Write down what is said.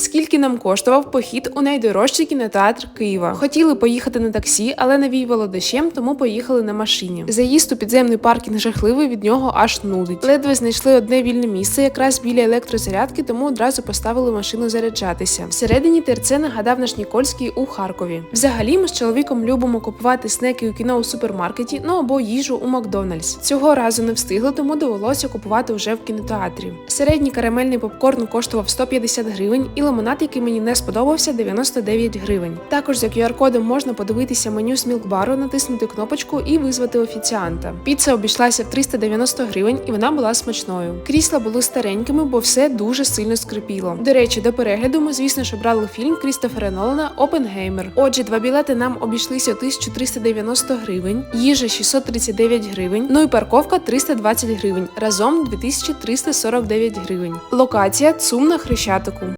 Скільки нам коштував похід у найдорожчий кінотеатр Києва? Хотіли поїхати на таксі, але навіювало дощем, тому поїхали на машині. Заїзд у підземний паркінг жахливий, від нього аж нудить. Ледве знайшли одне вільне місце, якраз біля електрозарядки, тому одразу поставили машину заряджатися. Всередині ТРЦ нагадав наш Нікольський у Харкові. Взагалі, ми з чоловіком любимо купувати снеки у кіно у супермаркеті, ну або їжу у Макдональдс. Цього разу не встигли, тому довелося купувати вже в кінотеатрі. Середній карамельний попкорн коштував 150 гривень, і лимонад, який мені не сподобався, 99 гривень. Також за QR-кодом можна подивитися меню з мілкбару, натиснути кнопочку і визвати офіціанта. Піца обійшлася в 390 гривень, і вона була смачною. Крісла були старенькими, бо все дуже сильно скрипіло. До речі, до перегляду ми, звісно ж, обрали фільм Крістофера Нолана Опенгеймер. Отже, два білети нам обійшлися у 1390 гривень, їжа 639 гривень, ну і парковка 320 гривень. Разом 2349 гривень. Локація ЦУМ на Хрещатику.